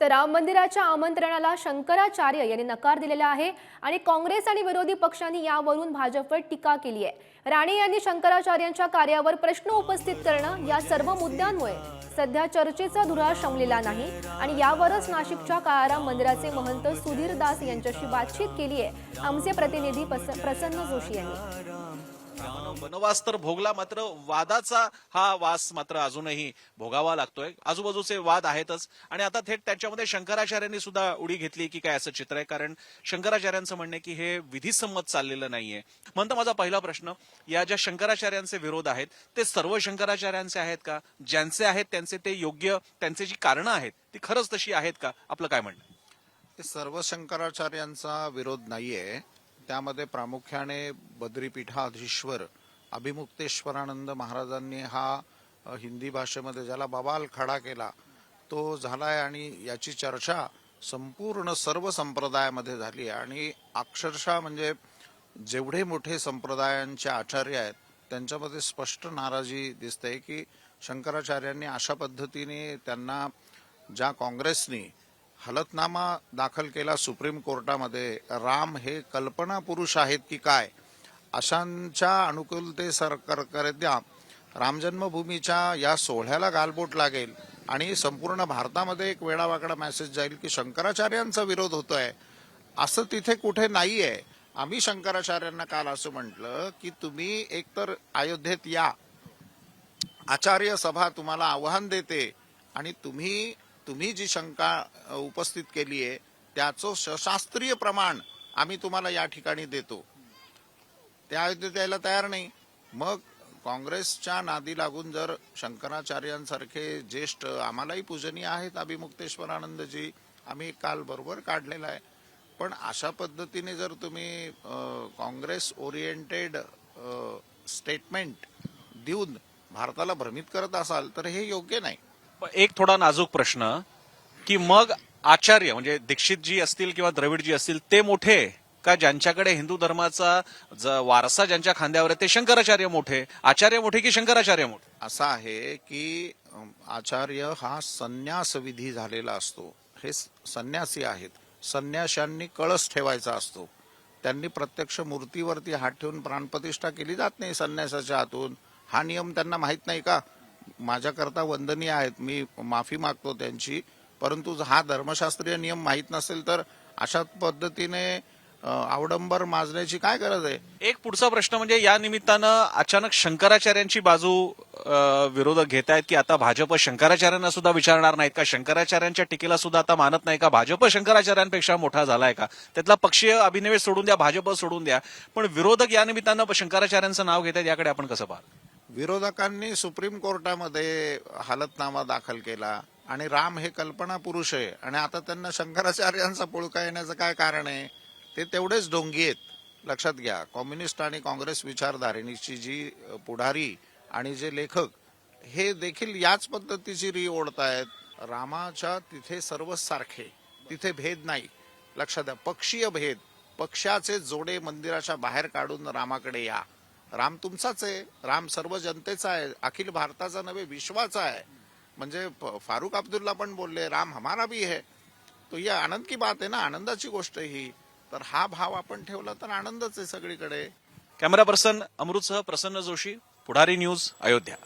तर राम मंदिराच्या आमंत्रणाला शंकराचार्य यांनी नकार दिलेला आहे आणि काँग्रेस आणि विरोधी पक्षांनी यावरून भाजपवर टीका केली आहे. राणे यांनी शंकराचार्यांच्या कार्यावर प्रश्न उपस्थित करणं या सर्व मुद्द्यांमुळे सध्या चर्चेचा धुरा शमलेला नाही आणि यावरच नाशिकच्या काळाराम मंदिराचे महंत सुधीर दास यांच्याशी बातचीत केली आहे. आमचे प्रतिनिधी प्रसन्न जोशी यांनी. वनवास तर भोगला मात्र वादाचा हा वास मात्र अजूनही भोगावा लागतोय. आजूबाजूचे वाद आहेतच. आणि आता थेट त्याच्यामध्ये शंकराचार्यांनी सुद्धा उडी घेतली की काय असं चित्र आहे? कारण शंकराचार्यांचं म्हणणं की हे विधिसंमत चाललेलं नाहीये. म्हणतो माझा पहिला प्रश्न या ज्या शंकराचार्यांचे विरोध आहेत ते सर्व शंकराचार्यांचे आहेत का? ज्यांचे आहेत त्यांचे ते योग्य त्यांचे जी कारणं आहेत ती खरंच तशी आहेत का? आपलं काय म्हणणं? सर्व शंकराचार्यांचा विरोध नाहीये. त्यामध्ये प्रामुख्याने बद्रीपीठाधीश्वर अभिमुक्तेश्वरानंद महाराजांनी हा हिंदी भाषेमध्ये ज्याला बबाल खडा केला तो झालाय आणि याची चर्चा संपूर्ण सर्व संप्रदायामध्ये झाली आणि अक्षरशः म्हणजे जेवढे मोठे संप्रदायांचे आचार्य आहेत त्यांच्यामध्ये स्पष्ट नाराजी दिसते की शंकराचार्यांनी अशा पद्धतीने त्यांना ज्या काँग्रेसनी हलतनामा दाखल केला सुप्रीम कोर्टामध्ये राम हे कल्पना पुरुष आहेत की काय अशांच्या अनुकूलते सरकारकरित्या रामजन्मभूमीच्या या सोहळ्याला गालबोट लागेल. आणि संपूर्ण भारतामध्ये एक वेळावाकडा मेसेज जाईल की शंकराचार्यांचा विरोध होतोय. असं तिथे कुठे नाही आहे आम्ही शंकराचार्यांना काल असं म्हटलं की तुम्ही एकतर अयोध्येत या. आचार्य सभा तुम्हाला आव्हान देते आणि तुम्ही तुम्ही जी शंका उपस्थित केली आहे त्याचं सशास्त्रीय प्रमाण आम्ही तुम्हाला या ठिकाणी देतो. ते अयोध्येत द्यायला तयार नाही. मग काँग्रेसच्या नादी लागून जर शंकराचार्यांसारखे ज्येष्ठ आम्हालाही पूजनीय आहेत अभिमुक्तेश्वरानंदजी आम्ही काल बरोबर काढलेला आहे. पण अशा पद्धतीने जर तुम्ही काँग्रेस ओरिएंटेड स्टेटमेंट देऊन भारताला भ्रमित करत असाल तर हे योग्य नाही. पण एक थोडा नाजूक प्रश्न की मग आचार्य म्हणजे दीक्षितजी असतील किंवा द्रविडजी असतील ते मोठे का ज्यांच्याकडे हिंदू धर्माचा ज- वारसा ज्यांच्या खांद्यावर आहे ते शंकराचार्य मोठे. आचार्य मोठे की शंकराचार्य मोठे? असं आहे की आचार्य हा संन्यास विधी झालेला असतो. हे स- संन्यासी आहेत. संन्याशांनी कळस ठेवायचा असतो. त्यांनी प्रत्यक्ष मूर्तीवरती हात ठेवून प्राणप्रतिष्ठा केली जात नाही संन्यासाच्या हातून. हा नियम त्यांना माहीत नाही का? माझ्याकरता वंदनीय आहेत मी माफी मागतो त्यांची. परंतु हा धर्मशास्त्रीय नियम माहीत नसेल तर अशा पद्धतीने आवडंबर माजण्याची काय गरज आहे? एक पुढचा प्रश्न म्हणजे या निमित्तानं अचानक शंकराचार्यांची बाजू विरोधक घेत आहेत की आता भाजप शंकराचार्यांना सुद्धा विचारणार नाहीत का? शंकराचार्यांच्या टीकेला सुद्धा आता मानत नाही का? भाजप शंकराचार्यांपेक्षा मोठा झालाय का? त्यातला पक्षीय अभिनिवेश सोडून द्या भाजप सोडून द्या. पण विरोधक या निमित्तानं शंकराचार्यांचं नाव घेत आहेत याकडे आपण कसं पाहतो? विरोधकांनी सुप्रीम कोर्टामध्ये हलतनामा दाखल केला आणि राम हे कल्पना पुरुष आहे आणि आता त्यांना शंकराचार्यांचा पुळका येण्याचं काय कारण आहे? ते तेवढेच ढोंगी आहेत. लक्षात घ्या कम्युनिस्ट आणि काँग्रेस विचारधारणीची जी पुढारी आणि जे लेखक हे देखील याच पद्धतीची री ओढतायत रामाच्या तिथे सर्व सारखे तिथे भेद नाही. लक्षात द्या पक्षीय भेद पक्षाचे जोडे मंदिराच्या बाहेर काढून रामाकडे या. राम तुमचाच आहे राम सर्व जनतेचा आहे अखिल भारताचा नव्हे विश्वाचा आहे. म्हणजे फारुख अब्दुल्ला पण बोलले राम हमारा भी है. तो ये आनंद की बात आहे ना आनंदाची गोष्ट ही. तर हा भाव आपण ठेवला तर आनंदच आहे सगळीकडे. कॅमेरा पर्सन अमृतसह प्रसन्न जोशी पुढारी न्यूज अयोध्या.